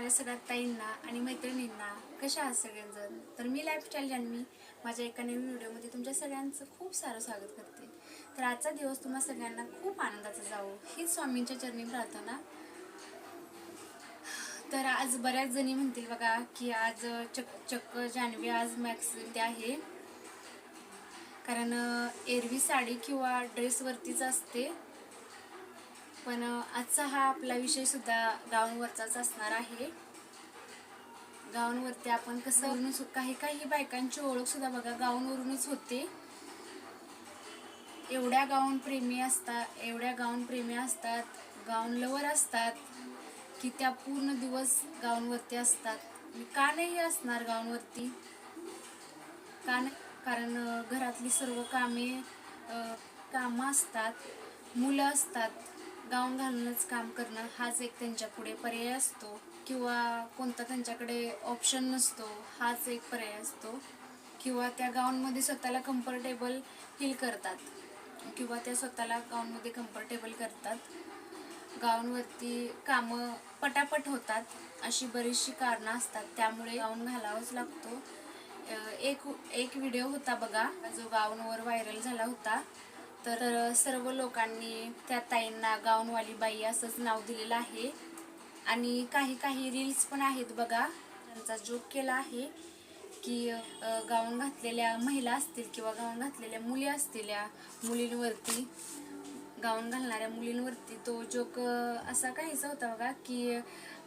माझ्या सगळ्या ताईंना आणि मैत्रिणींना कशा आहात सगळेजण तर मी लाईफस्टाईल जान्हवी माझ्या एका नवीन व्हिडिओमध्ये तुमच्या सगळ्यांचं खूप सारं स्वागत करते. तर आजचा दिवस तुम्हा सगळ्यांना खूप आनंदाचा जावो. हीच स्वामींच्या चरणी प्रार्थना. तर आज बऱ्याच जणी म्हणतील बघा की आज चक चक्क जान्हवी आज मॅक्स ते आहे कारण एरवी साडी किंवा ड्रेसवरतीच असते. पण आजचा हा आपला विषय सुद्धा गाऊनवरचाच असणार आहे. गाऊनवरती आपण कसं काही काही बायकांची ओळख सुद्धा बघा गाऊनवरूनच होते. एवढ्या गाऊन प्रेमी असतात एवढ्या गाऊन प्रेमी असतात गाऊन लवर असतात की त्या पूर्ण दिवस गाऊनवरती असतात. का नाही असणार गाऊनवरती का नाही? कारण घरातली सर्व कामे कामं असतात मुलं असतात. गाऊन घालूनच काम करणं हाच एक त्यांच्या पुढे पर्याय असतो. किंवा कोणता त्यांच्याकडे ऑप्शन नसतो हाच एक पर्याय असतो. किंवा त्या गाऊनमध्ये स्वतःला कम्फर्टेबल फील करतात. किंवा त्या स्वतःला गाऊनमध्ये कम्फर्टेबल करतात. गाऊनवरती कामं पटापट होतात अशी बरीचशी कारणं असतात. त्यामुळे गाऊन घालावाच लागतो. एक एक व्हिडिओ होता बघा जो गाऊनवर व्हायरल झाला होता. तर सर्व लोकांनी त्या ताईंना गाऊनवाली बाई असंच नाव दिलेलं आहे. आणि काही काही रील्स पण आहेत बघा. त्यांचा जोक केला आहे की गाऊन घातलेल्या महिला असतील किंवा गाऊन घातलेल्या मुली असतील या मुलींवरती गाऊन घालणाऱ्या मुलींवरती तो जोक असा काहीचा होता बघा की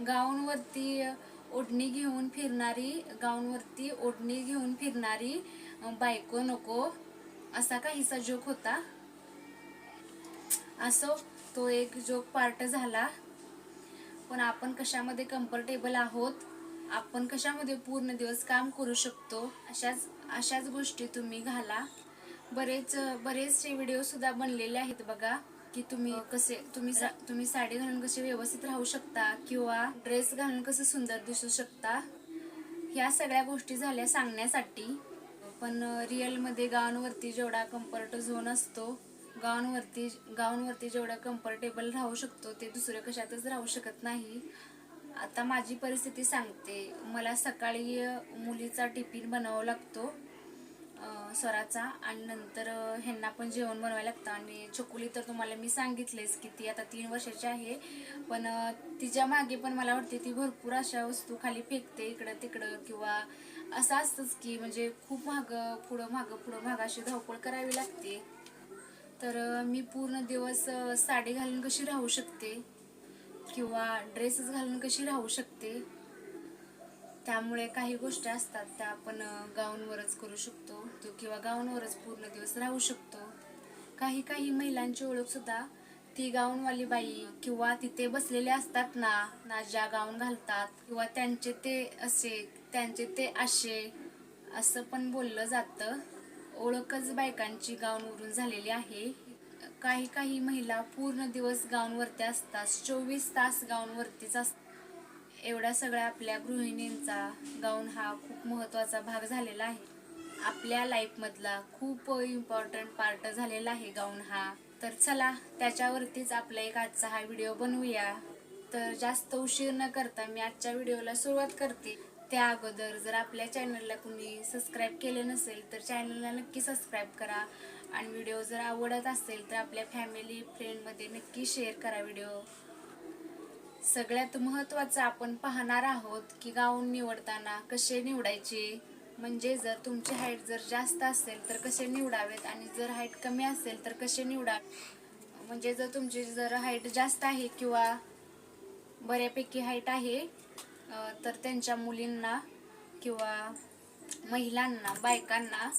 गाऊनवरती ओढणी घेऊन फिरणारी गाऊनवरती ओढणी घेऊन फिरणारी बायको नको असा काहीसा जोक होता. असो तो एक जोक पार्ट झाला. पण आपण कशामध्ये कम्फर्टेबल आहोत? आपण कशामध्ये पूर्ण दिवस काम करू शकतो? अशाच अशाच गोष्टी तुम्ही घाला. बरेच बरेचसे व्हिडिओ सुद्धा बनलेले आहेत बघा की तुम्ही कसे तुम्ही सा- तुम्ही साडी घालून कसे व्यवस्थित राहू शकता? किंवा ड्रेस घालून कसं सुंदर दिसू शकता? ह्या सगळ्या गोष्टी झाल्या सांगण्यासाठी. पण रिअलमध्ये गाऊनवरती जेवढा कम्फर्ट झोन असतो गाऊनवरती गाऊनवरती जेवढं कम्फर्टेबल राहू शकतो ते दुसरं कशातच राहू शकत नाही. आता माझी परिस्थिती सांगते. मला सकाळी मुलीचा टिफिन बनवावा लागतो स्वराचा आणि नंतर ह्यांना पण जेवण बनवायला लागतं. आणि चकुली तर तुम्हाला मी सांगितलेच की ती आता तीन वर्षाची आहे. पण तिच्यामागे पण मला वाटते ती भरपूर अशा वस्तू खाली फेकते इकडं तिकडं किंवा असं असतंच की म्हणजे खूप मागं पुढं मागं पुढं मागं अशी धावपळ करावी लागते. तर मी पूर्ण दिवस साडी घालून कशी राहू शकते? किंवा ड्रेसेस घालून कशी राहू शकते? त्यामुळे काही गोष्टी असतात त्या आपण गाऊनवरच करू शकतो. तो किंवा गाऊनवरच पूर्ण दिवस राहू शकतो. काही काही महिलांची ओळख सुद्धा ती गाऊनवाली बाई किंवा तिथे बसलेले असतात ना ना ज्या गाऊन घालतात किंवा त्यांचे ते असे त्यांचे ते असे असं पण बोललं जातं. ओळखच बायकांची गाऊनवरून झालेली आहे. काही काही महिला पूर्ण दिवस गाऊनवरती असतात. चोवीस तास गाऊनवरतीच असतात. एवढ्या सगळ्या आपल्या गृहिणींचा गाऊन हा खूप महत्त्वाचा भाग झालेला आहे. आपल्या लाईफमधला खूप इम्पॉर्टंट पार्ट झालेला आहे गाऊन हा. तर चला त्याच्यावरतीच आपला एक आजचा हा व्हिडिओ बनवूया. तर जास्त उशीर न करता मी आजच्या व्हिडिओला सुरुवात करते. त्या अगोदर जर आपल्या चॅनलला कुणी सबस्क्राईब केले नसेल तर चॅनलला नक्की सबस्क्राईब करा. आणि व्हिडिओ जर आवडत असेल तर आपल्या फॅमिली फ्रेंडमध्ये नक्की शेअर करा व्हिडिओ सगळ्यात महत्त्वाचं आपण पाहणार आहोत की गाऊन निवडताना कसे निवडायचे. म्हणजे जर तुमची हाईट जर जास्त असेल तर कसे निवडावेत? आणि जर हाईट कमी असेल तर कसे निवडा? म्हणजे जर तुमची जर हाईट जास्त आहे किंवा बऱ्यापैकी हाईट आहे तर त्यांच्या मुलींना किंवा महिलांना बायकांना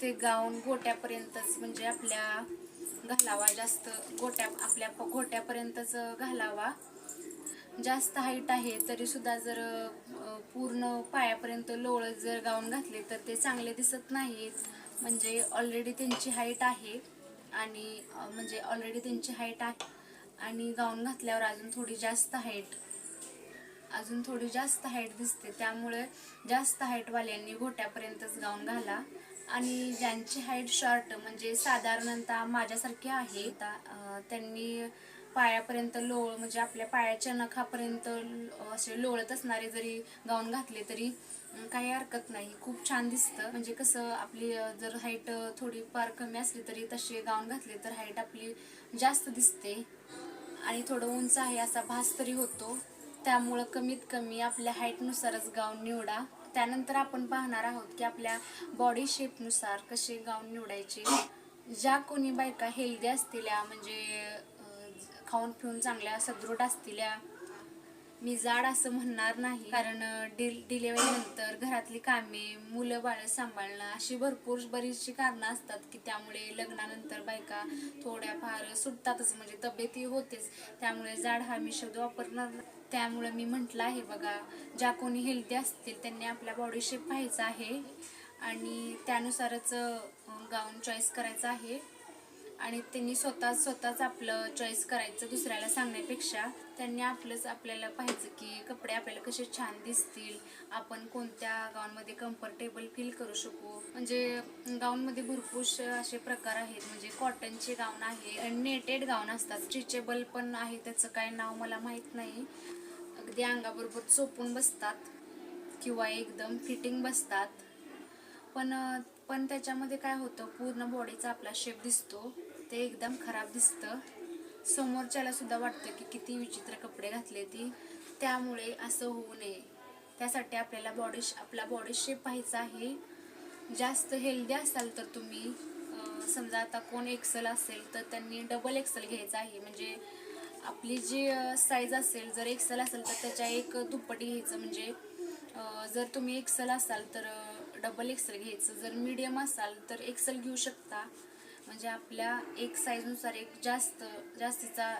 ते गाऊन गोट्यापर्यंतच म्हणजे आपल्या घालावा जास्त गोट्या आपल्या प- गोट्यापर्यंतच घालावा. जास्त हाईट आहे तरी सुद्धा जर पूर्ण पायापर्यंत लोळ जर गाऊन घातले तर ते चांगले दिसत नाहीत. म्हणजे ऑलरेडी त्यांची हाईट आहे आणि म्हणजे ऑलरेडी त्यांची हाईट आहे. आणि गाऊन घातल्यावर अजून थोडी जास्त हाईट अजून थोडी जास्त हाईट दिसते. त्यामुळे जास्त हाईटवाल्यांनी घोट्यापर्यंतच गाऊन घाला. आणि ज्यांची हाईट शॉर्ट म्हणजे साधारणतः माझ्यासारखी आहे त्यांनी पायापर्यंत लोळ म्हणजे आपल्या पायाच्या नखापर्यंत असे लोळत असणारे जरी गाऊन घातले तरी काही हरकत नाही. खूप छान दिसतं. म्हणजे कसं आपली जर हाईट थोडी फार कमी असली तरी तसे गाऊन घातले तर हाईट आपली जास्त दिसते. आणि थोडं उंच आहे असा भास तरी होतो. त्यामुळं कमीत कमी आपल्या हाईटनुसारच गाऊन निवडा. त्यानंतर आपण पाहणार आहोत की आपल्या बॉडी शेपनुसार कसे गाऊन निवडायचे. ज्या कोणी बायका हेल्दी असलेल्या म्हणजे खाऊन पिऊन चांगल्या सदृढ असलेल्या मी जाड असं म्हणणार नाही. कारण डिल डिलेवरी नंतर घरातली कामे मुलं बाळ सांभाळणं अशी भरपूर बरीचशी कारणं असतात की त्यामुळे लग्नानंतर बायका थोड्याफार सुटतातच. म्हणजे तब्येती होतेच. त्यामुळे जाड हा मी शब्द वापरणार त्यामुळे मी म्हटलं आहे बघा ज्या कोणी हेल्दी असतील त्यांनी आपल्या बॉडी शेप पाहायचा आहे. आणि त्यानुसारच गाऊन चॉईस करायचं आहे. आणि त्यांनी स्वतः स्वतःच आपलं चॉईस करायचं दुसऱ्याला सांगण्यापेक्षा त्यांनी आपलंच आपल्याला पाहायचं की कपडे आपल्याला कसे छान दिसतील. आपण कोणत्या गाऊनमध्ये कम्फर्टेबल फील करू शकू? म्हणजे गाऊनमध्ये भरपूर असे प्रकार आहेत. म्हणजे कॉटनचे गाऊन आहे नेटेड गाऊन असतात स्ट्रिचेबल पण आहे. त्याचं काय नाव मला माहीत नाही. अगदी अंगाबरोबर चोपून बसतात किंवा एकदम फिटिंग बसतात. पण पण त्याच्यामध्ये काय होतं? पूर्ण बॉडीचा आपला शेप दिसतो. ते एकदम खराब दिसतं. समोरच्याला सुद्धा वाटतं की किती विचित्र कपडे घातले ती. त्यामुळे असं होऊ नये. त्यासाठी आपल्याला बॉडी आपला बॉडी शेप पाहायचा आहे. जास्त हेल्दी असाल तर तुम्ही समजा आता कोण एक्सल असेल तर त्यांनी डबल एक्सल घ्यायचं आहे. म्हणजे आपली जी साईज असेल जर एक्सल असेल तर त्याच्या एक दुप्पटी घ्यायचं. म्हणजे जर तुम्ही एक्सल असाल तर डबल एक्सल घ्यायचं. जर मीडियम असाल तर एक्सल घेऊ शकता. म्हणजे आपल्या एक साईजनुसार एक जास्त जास्तीचा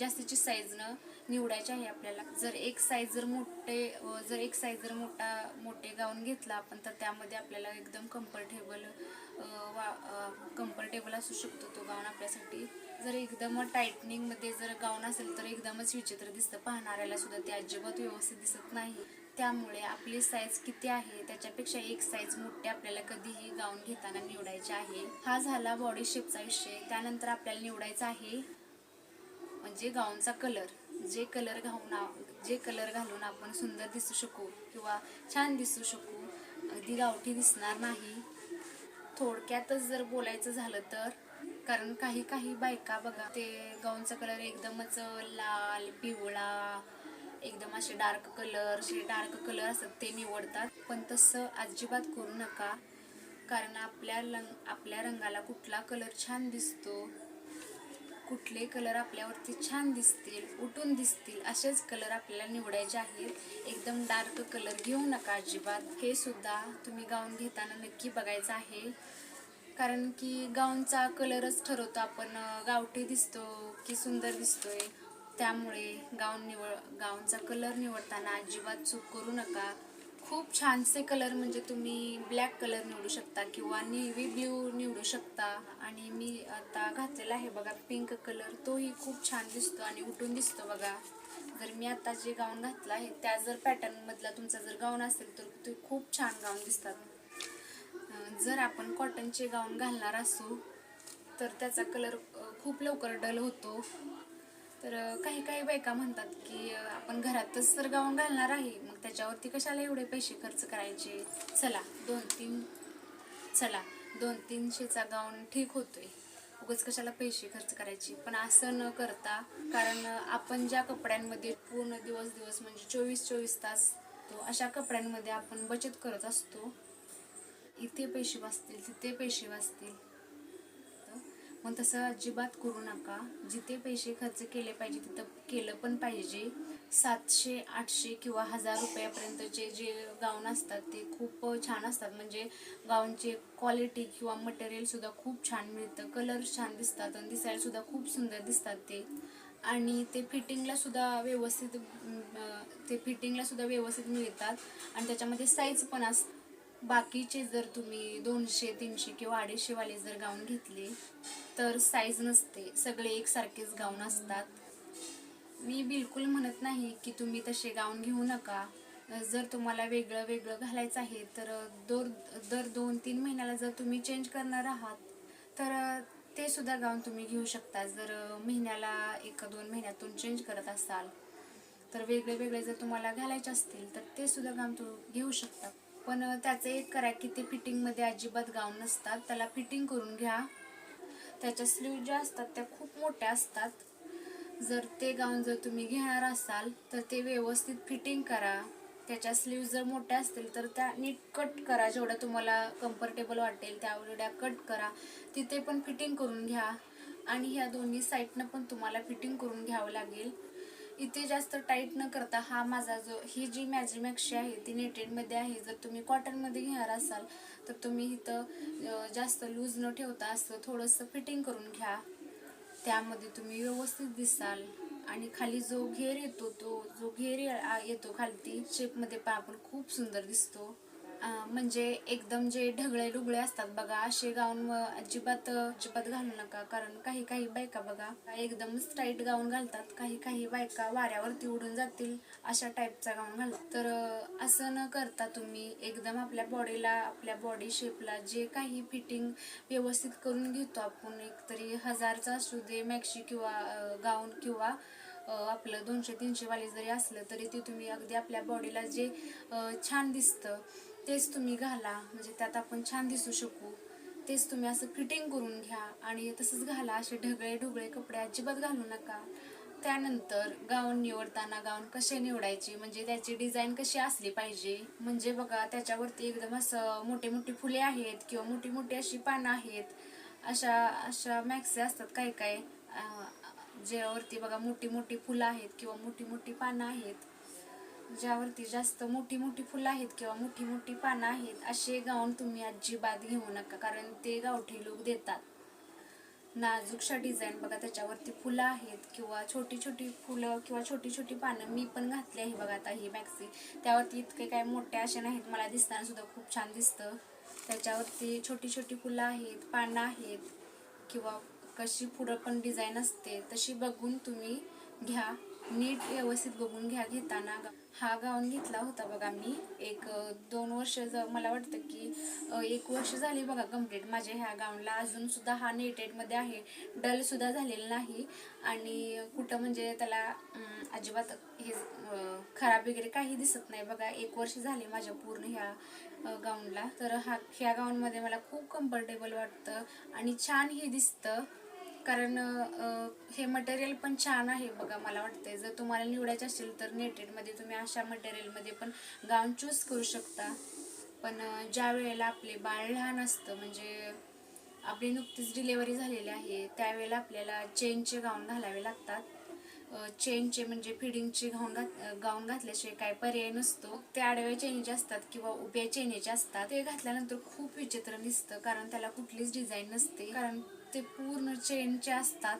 जास्तीची साईजनं निवडायची आहे आपल्याला. जर एक साईज जर मोठे जर एक साईज जर मोठा मोठे गाऊन घेतला आपण तर त्यामध्ये आपल्याला एकदम कम्फर्टेबल वा कम्फर्टेबल असू शकतो तो गाऊन आपल्यासाठी. जर एकदम टायटनिंगमध्ये जर गाऊन असेल तर एकदमच विचित्र दिसतं. पाहणाऱ्याला सुद्धा ते अजिबात व्यवस्थित दिसत नाही. त्यामुळे आपली साईज किती आहे त्याच्यापेक्षा एक साईज मोठी आपल्याला कधीही गाऊन घेताना निवडायची आहे. हा झाला बॉडी शेपचा विषय. त्यानंतर आपल्याला निवडायचा आहे म्हणजे गाऊनचा कलर जे कलर घाऊन जे कलर घालून आपण सुंदर दिसू शकू किंवा छान दिसू शकू अगदी गावठी दिसणार नाही. थोडक्यातच जर बोलायचं झालं तर कारण काही काही बायका बघा ते गाऊनचा कलर एकदमच लाल पिवळा एकदम असे डार्क कलर असे डार्क कलर असतात ते निवडतात. पण तसं अजिबात करू नका. कारण आपल्या रंग आपल्या रंगाला कुठला कलर छान दिसतो. कुठले कलर आपल्यावरती छान दिसतील उठून दिसतील असेच कलर आपल्याला निवडायचे आहेत. एकदम डार्क कलर घेऊ नका अजिबात. हे सुद्धा तुम्ही गाऊन घेताना नक्की बघायचं आहे. कारण की गाऊनचा कलरच ठरवतो आपण. गावठी दिसतो की सुंदर दिसतोय. त्यामुळे गाऊन निवड गाऊनचा कलर निवडताना अजिबात चूक करू नका. खूप छानसे कलर म्हणजे तुम्ही ब्लॅक कलर निवडू शकता किंवा नेव्ही ब्ल्यू निवडू शकता. आणि मी आता घातलेला आहे बघा पिंक कलर. तोही खूप छान दिसतो आणि उठून दिसतो बघा. जर मी आता जे गाऊन घातलं आहे त्या जर पॅटर्नमधला तुमचा जर गाऊन असेल तर ते खूप छान गाऊन दिसतात. जर आपण कॉटनचे गाऊन घालणार असू तर त्याचा कलर खूप लवकर डल होतो. तर काही काही बायका म्हणतात की आपण घरातच तर गाऊन घालणार आहे मग त्याच्यावरती कशाला एवढे पैसे खर्च करायचे? चला दोन तीन चला दोन तीनशेचा गाऊन ठीक होतोय. उगाच कशाला पैसे खर्च करायचे? पण असं न करता कारण आपण ज्या कपड्यांमध्ये पूर्ण दिवस दिवस म्हणजे चोवीस चोवीस तास तो अशा कपड्यांमध्ये आपण बचत करत असतो. इथे पैसे वाचतील तिथे पैसे वाचतील. मग तसं अजिबात करू नका. जिथे पैसे खर्च केले पाहिजे तिथं केलं पण पाहिजे. सातशे आठशे किंवा हजार रुपयापर्यंतचे जे गाऊन असतात ते खूप छान असतात. म्हणजे गाऊनचे क्वालिटी किंवा मटेरियलसुद्धा खूप छान मिळतं. कलर छान दिसतात आणि दिसायलासुद्धा खूप सुंदर दिसतात ते. आणि ते फिटिंगलासुद्धा व्यवस्थित ते फिटिंगलासुद्धा व्यवस्थित मिळतात. आणि त्याच्यामध्ये साईज पण असतात. बाकीचे जर तुम्ही दोनशे तीनशे किंवा अडीचशेवाले जर गाऊन घेतले तर साईज नसते. सगळे एकसारखेच गाऊन असतात. मी बिलकुल म्हणत नाही की तुम्ही तसे गाऊन घेऊ नका. जर तुम्हाला वेगळं वेगळं घालायचं आहे तर दर दर दोन तीन महिन्याला जर तुम्ही चेंज करणार आहात तर ते सुद्धा गाऊन तुम्ही घेऊ शकता. जर महिन्याला एका दोन महिन्यातून चेंज करत असाल तर वेगळे वेगळे जर तुम्हाला घालायचे असतील तर ते सुद्धा गाऊन तू घेऊ शकता. पण त्याचं एक करा की ते फिटिंगमध्ये अजिबात गाऊन नसतात. त्याला फिटिंग करून घ्या. त्याच्या स्लीव ज्या असतात त्या खूप मोठ्या असतात. जर ते गाऊन जर तुम्ही घेणार असाल तर ते व्यवस्थित फिटिंग करा. त्याच्या स्लीव जर मोठ्या असतील तर त्या नीट कट करा. जेवढ्या तुम्हाला कम्फर्टेबल वाटेल तेवढ्या कट करा. तिथे पण फिटिंग करून घ्या. आणि ह्या दोन्ही साईडनं पण तुम्हाला फिटिंग करून घ्यावं लागेल. इथे जास्त टाईट न करता हा माझा जो ही जी मॅजिमॅक्सची आहे ती नेटेडमध्ये आहे. जर तुम्ही कॉटनमध्ये घेणार असाल तर तुम्ही इथं जास्त लूज न ठेवता असं थोडंसं फिटिंग करून घ्या. त्यामध्ये तुम्ही व्यवस्थित दिसाल. आणि खाली जो घेर येतो तो जो घेर ये- येतो खालती शेपमध्ये पण आपण खूप सुंदर दिसतो. म्हणजे एकदम जे ढगळे डुगळे असतात बघा असे गाऊन अजिबात अजिबात घालू नका. कारण काही काही बायका बघा एकदमच टाईट गाऊन घालतात. काही काही बायका वाऱ्यावरती उडून जातील अशा टाईपचा गाऊन घालतात. तर असं न करता तुम्ही एकदम आपल्या बॉडीला आपल्या बॉडी शेपला जे काही फिटिंग व्यवस्थित करून घेतो आपण एक तरी हजारचा असू दे मॅक्सी किंवा गाऊन किंवा आपलं दोनशे तीनशे वाली जरी असलं तरी ते तुम्ही अगदी आपल्या बॉडीला जे छान दिसतं तेच तुम्ही घाला म्हणजे त्यात आपण छान दिसू शकू. तेच तुम्ही असं फिटिंग करून घ्या आणि तसंच घाला असे ढगळे ढुगळे कपडे अजिबात घालू नका. त्यानंतर गाऊन निवडताना गाऊन कसे निवडायचे म्हणजे त्याची डिझाईन कशी असली पाहिजे? म्हणजे बघा त्याच्यावरती एकदम असं मोठे मोठे फुले आहेत किंवा मोठी मोठी अशी पानं आहेत. अशा अशा मॅक्से असतात काय काय ज्यावरती बघा मोठी मोठी फुलं आहेत किंवा मोठी मोठी पानं आहेत. ज्यावरती जास्त मोठी मोठी फुलं आहेत किंवा मोठी मोठी पानं आहेत असे गाऊन तुम्ही अजिबात घेऊ नका. कारण ते गावठी लोक देतात. नाजूकशा डिझाईन बघा त्याच्यावरती फुलं आहेत किंवा छोटी छोटी फुलं किंवा छोटी छोटी पानं मी पण घातली आहे बघा आता ही मॅक्सी त्यावरती इतके काय मोठे असे नाहीत मला दिसताना सुद्धा खूप छान दिसतं. त्याच्यावरती छोटी छोटी फुलं आहेत पानं आहेत किंवा कशी पुढं पण डिझाईन असते तशी बघून तुम्ही घ्या. नीट व्यवस्थित बघून घ्या घेताना. हा गाऊन घेतला होता बघा मी. एक दोन वर्ष ज- मला वाटतं की एक वर्ष झाली बघा कंप्लीट माझ्या ह्या गाऊनला. अजून सुद्धा हा नेटेडमध्ये आहे. डल सुद्धा झालेला नाही. आणि कुठं म्हणजे त्याला अजिबात हे खराब वगैरे काही दिसत नाही बघा. एक वर्ष झाले माझ्या पूर्ण ह्या गाऊनला. तर हा ह्या गाऊनमध्ये मला खूप कम्फर्टेबल वाटतं. आणि छान हे दिसतं. कारण हे मटेरियल पण छान आहे बघा मला वाटतंय. जर तुम्हाला निवडायचं असेल तर नेटेडमध्ये तुम्ही अशा मटेरियलमध्ये पण गाऊन चूज करू शकता. पण ज्या वेळेला आपले बाळ लहान असतं म्हणजे आपली नुकतीच डिलेवरी झालेली आहे त्यावेळेला आपल्याला चेनचे गाऊन घालावे लागतात. चेनचे म्हणजे फिडिंगचे गाऊन घात गाऊन घातल्याशिवाय काय पर्याय नसतो. ते आडव्या चेनीचे असतात किंवा उभ्या चेनीचे असतात ते घातल्यानंतर खूप विचित्र दिसतं कारण त्याला कुठलीच डिझाईन नसते. कारण ते पूर्ण चेनचे असतात.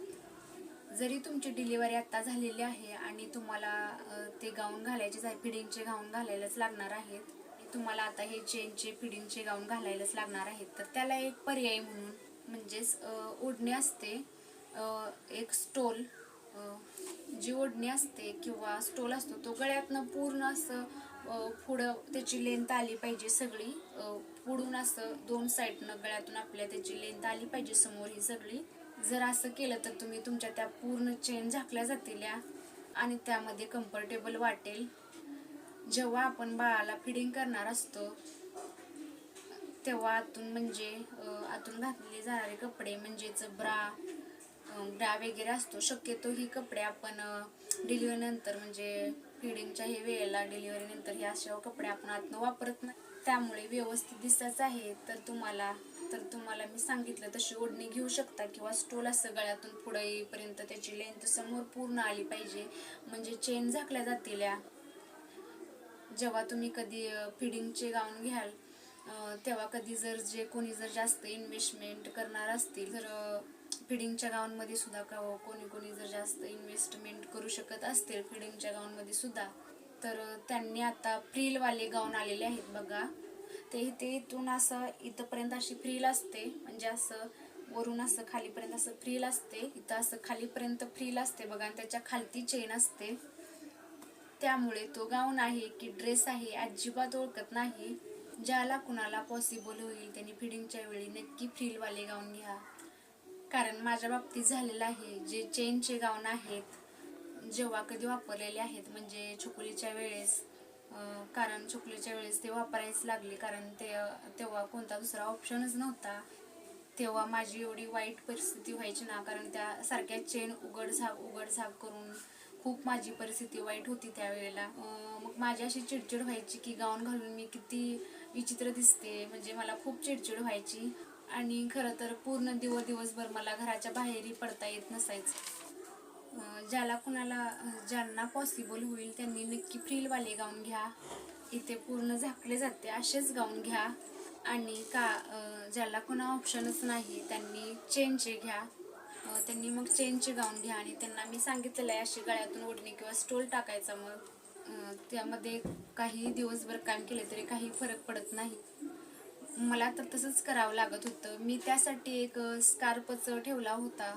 जरी तुमची डिलिव्हरी आत्ता झालेली आहे आणि तुम्हाला ते गाऊन घालायचेच आहे फिडिंगचे गाऊन घालायलाच लागणार आहेत. तुम्हाला आता हे चेनचे फिडिंगचे गाऊन घालायलाच लागणार आहेत. तर त्याला एक पर्याय म्हणून म्हणजेच ओढणी असते. एक स्टोल जी ओढणी असते किंवा स्टोल असतो तो गळ्यातनं पूर्ण असं पुढं त्याची लेंथ आली पाहिजे सगळी पुढून असं दोन साईडनं गळ्यातून आपल्या त्याची लेंथ आली पाहिजे समोर ही सगळी. जर असं केलं तर तुम्ही तुमच्या त्या पूर्ण चेन झाकल्या जातील या. आणि त्यामध्ये कम्फर्टेबल वाटेल. जेव्हा आपण बाळाला फिडिंग करणार असतो तेव्हा आतून म्हणजे आतून घातले जाणारे कपडे म्हणजेच ब्रा ब्रा वगैरे असतो. शक्यतो ही कपडे आपण डिलिव्हरीनंतर म्हणजे फिडिंगच्या हे वेळेला डिलिव्हरीनंतर हे अशा कपडे आपण आतनं वापरत नाही. त्यामुळे व्यवस्थित दिसायचं आहे. तर तुम्हाला तर तुम्हाला मी सांगितलं तशी ओढणी घेऊ शकता किंवा स्टोल असं गळ्यातून पुढे येईपर्यंत त्याची लेंथ समोर पूर्ण आली पाहिजे. म्हणजे चेन झाकल्या जातील या. जेव्हा तुम्ही कधी फिडिंगचे गाऊन घ्याल तेव्हा कधी जर जे कोणी जर जास्त इन्व्हेस्टमेंट करणार असतील तर फिडिंगच्या गाऊनमध्ये सुद्धा का कोणी कोणी जर जास्त इन्व्हेस्टमेंट करू शकत असतील फिडिंगच्या गाऊनमध्ये सुद्धा तर त्यांनी आता फ्रीलवाले गाऊन आलेले आहेत बघा. ते इथे इथून असं इथंपर्यंत अशी फ्रील असते. म्हणजे असं वरून असं खालीपर्यंत असं फ्रील असते. इथं असं खालीपर्यंत फ्रील असते बघा. आणि त्याच्या खालती चेन असते. त्यामुळे तो गाऊन आहे की ड्रेस आहे अजिबात ओळखत नाही. ज्याला कुणाला पॉसिबल होईल त्यांनी फिडिंगच्या वेळी नक्की फ्रीलवाले गाऊन घ्या. कारण माझ्या बाबतीत झालेलं आहे. जे चेनचे गाऊन आहेत जेव्हा कधी वापरलेले आहेत म्हणजे चुकलीच्या वेळेस कारण चुकलीच्या वेळेस ते वापरायच लागले कारण ते तेव्हा कोणता दुसरा ऑप्शनच नव्हता. तेव्हा माझी एवढी वाईट परिस्थिती व्हायची ना कारण त्या सारख्या चेन उघड झाप उघड झाप करून खूप माझी परिस्थिती वाईट होती त्यावेळेला. मग माझी अशी चिडचिड व्हायची की गाऊन घालून मी किती विचित्र दिसते म्हणजे मला खूप चिडचिड व्हायची. आणि खरं तर पूर्ण दिवस दिवसभर मला घराच्या बाहेरही पडता येत नसायचं. ज्याला कुणाला ज्यांना पॉसिबल होईल त्यांनी नक्की फ्रीलवाले गाऊन घ्या. इथे पूर्ण झाकले जाते असेच गाऊन घ्या. आणि का ज्याला कोणा ऑप्शनच नाही त्यांनी चेनचे घ्या. त्यांनी मग चेनचे गाऊन घ्या. आणि त्यांना मी सांगितलेलं आहे अशी गळ्यातून ओढणी किंवा स्टोल टाकायचा मग त्यामध्ये काही दिवसभर काम केले तरी काही फरक पडत नाही. मला तर तसंच करावं लागत होतं. मी त्यासाठी एक स्कार्पच ठेवला होता.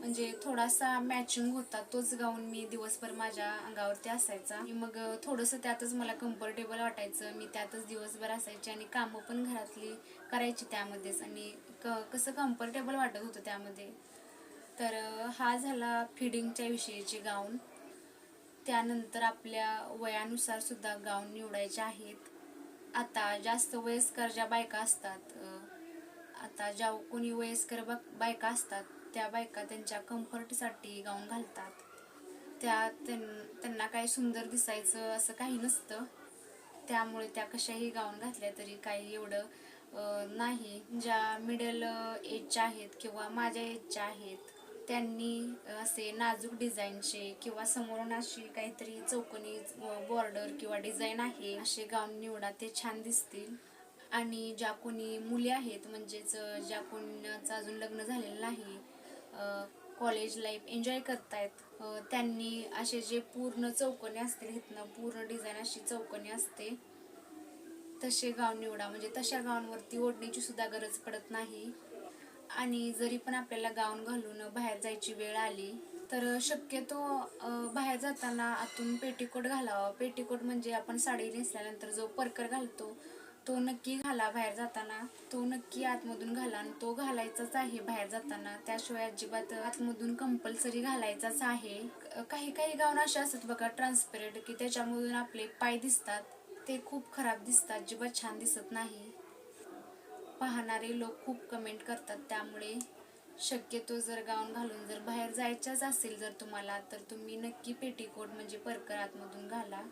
म्हणजे थोडासा मॅचिंग होता तोच गाऊन मी दिवसभर माझ्या अंगावरती असायचा. मग थोडंसं त्यातच मला कम्फर्टेबल वाटायचं. मी त्यातच दिवसभर असायचे आणि कामं पण घरातली करायची त्यामध्येच. आणि क कसं कम्फर्टेबल वाटत होतं त्यामध्ये. तर हा झाला फिडिंगच्या विषयीचे गाऊन. त्यानंतर आपल्या वयानुसार सुद्धा गाऊन निवडायचे आहेत. आता जास्त वयस्कर ज्या बायका असतात आता ज्या कोणी वयस्कर बायका असतात त्या बायका त्यांच्या कम्फर्टसाठी गाऊन घालतात. त्या त्यां- त्यांना काही सुंदर दिसायचं असं काही नसतं. त्यामुळे त्या कशाही गाऊन घातल्या तरी काही एवढं नाही. ज्या मिडल एजच्या आहेत किंवा माझ्या एजच्या आहेत त्यांनी असे नाजूक डिझाईनचे किंवा समोरून अशी काहीतरी चौकोनी बॉर्डर किंवा डिझाईन आहे असे गाऊन निवडा ते छान दिसतील. आणि ज्या कोणी मुली आहेत म्हणजेच ज्या कोणाचं अजून लग्न झालेलं नाही कॉलेज लाईफ एन्जॉय करतायत. त्यांनी असे जे पूर्ण चौकणी असतील इथनं पूर्ण डिझाईन अशी चौकणी असते तसे गाऊन निवडा. म्हणजे तशा गावांवरती ओढण्याची सुद्धा गरज पडत नाही. आणि जरी पण आपल्याला गाऊन घालून बाहेर जायची वेळ आली तर शक्यतो बाहेर जाताना आतून पेटीकोट घालावा. पेटीकोट म्हणजे आपण साडी नेसल्यानंतर जो परकर घालतो तो नक्की घाला बाहेर जाताना तो नक्की आतमधून घाला आणि तो घालायचाच आहे बाहेर जाताना. त्याशिवाय अजिबात आतमधून कंपल्सरी घालायचाच आहे. काही काही गाऊन असे असतात बघा ट्रान्सपरंट की त्याच्यामधून आपले पाय दिसतात. ते खूप खराब दिसतात अजिबात छान दिसत नाही. पाहणारे लोक खूप कमेंट करतात त्यामुळे. शक्यतो जर गाऊन घालून जर बाहेर जायचंच असेल जर तुम्हाला तर तुम्ही नक्की पेटीकोट म्हणजे परकर आतमधून घाला.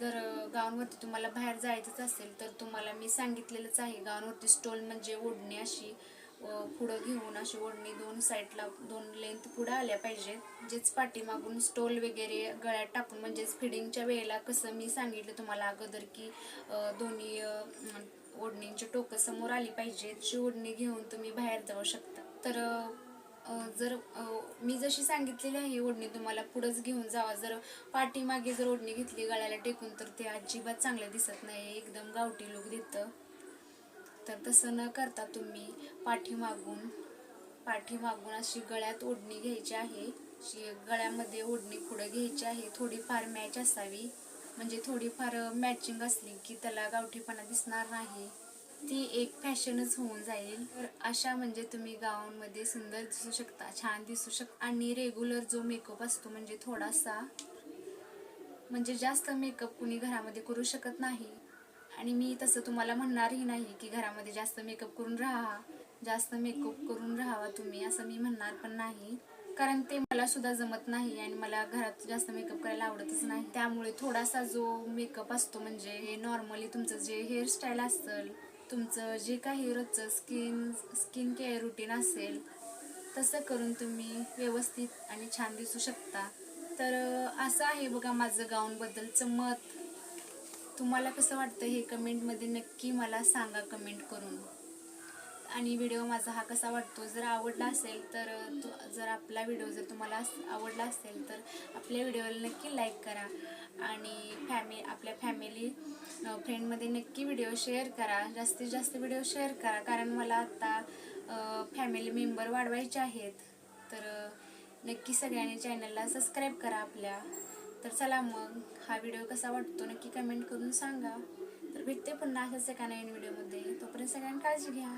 जर गावांवरती गाऊनवरती तुम्हाला बाहेर जायचंच असेल तर तुम्हाला मी सांगितलेलंच आहे गाऊनवरती स्टोल म्हणजे ओढणी अशी पुढं घेऊन अशी ओढणी दोन साईडला दोन लेंथ पुढं आल्या पाहिजेत. जेच पाठीमागून स्टोल वगैरे गळ्यात टाकून म्हणजेच फिडिंगच्या वेळेला कसं मी सांगितलं तुम्हाला अगोदर की दोन्ही ओढणींची टोकं समोर आली पाहिजेत. जी ओढणी घेऊन तुम्ही बाहेर जाऊ शकता. तर जर मी जशी सांगितलेली आहे ओढणी तुम्हाला पुढंच घेऊन जावा. जर पाठीमागे जर ओढणी घेतली गळ्याला टेकून तर ते अजिबात चांगलं दिसत नाही. एकदम गावठी लुक देतं. तर तसं न करता तुम्ही पाठीमागून पाठीमागून अशी गळ्यात ओढणी घ्यायची आहे. अशी गळ्यामध्ये ओढणी पुढं घ्यायची आहे. थोडीफार मॅच असावी. म्हणजे थोडीफार मॅचिंग असली की त्याला गावठीपणा दिसणार नाही. ती एक फॅशनच होऊन जाईल. तर अशा म्हणजे तुम्ही गावांमध्ये सुंदर दिसू शकता छान दिसू शकता आणि रेग्युलर जो मेकअप असतो म्हणजे थोडासा म्हणजे जास्त मेकअप कुणी घरामध्ये करू शकत नाही. आणि मी तसं तुम्हाला म्हणणारही नाही की घरामध्ये जास्त मेकअप करून राहा जास्त मेकअप करून राहावा तुम्ही असं मी म्हणणार पण नाही. कारण ते मला सुद्धा जमत नाही आणि मला घरात जास्त मेकअप करायला आवडतच नाही. त्यामुळे थोडासा जो मेकअप असतो म्हणजे हे नॉर्मली तुमचं जे हेअरस्टाईल असेल तुमचं जे काही रोजचं स्किन स्किन केअर रुटीन असेल तसं करून तुम्ही व्यवस्थित आणि छान दिसू शकता. तर असं आहे बघा माझं गाऊनबद्दलचं मत. तुम्हाला कसं वाटतं हे कमेंटमध्ये नक्की मला सांगा कमेंट करून. आणि व्हिडिओ माझा हा कसा वाटतो? जर आवडला असेल तर जर आपला व्हिडिओ जर तुम्हाला अस- आवडला असेल तर आपल्या व्हिडिओला नक्की लाईक करा आणि फॅमि आपल्या फॅमिली फ्रेंडमध्ये नक्की व्हिडिओ शेअर करा. जास्तीत जास्त व्हिडिओ शेअर करा. कारण मला आता फॅमिली मेंबर वाढवायचे आहेत. तर नक्की सगळ्यांनी चॅनलला सबस्क्राईब करा आपल्या. तर चला मग हा व्हिडिओ कसा वाटतो नक्की कमेंट करून सांगा. तर भेटते पुन्हा अशाच एका नवीन व्हिडिओमध्ये. तोपर्यंत सगळ्यांनी काळजी घ्या.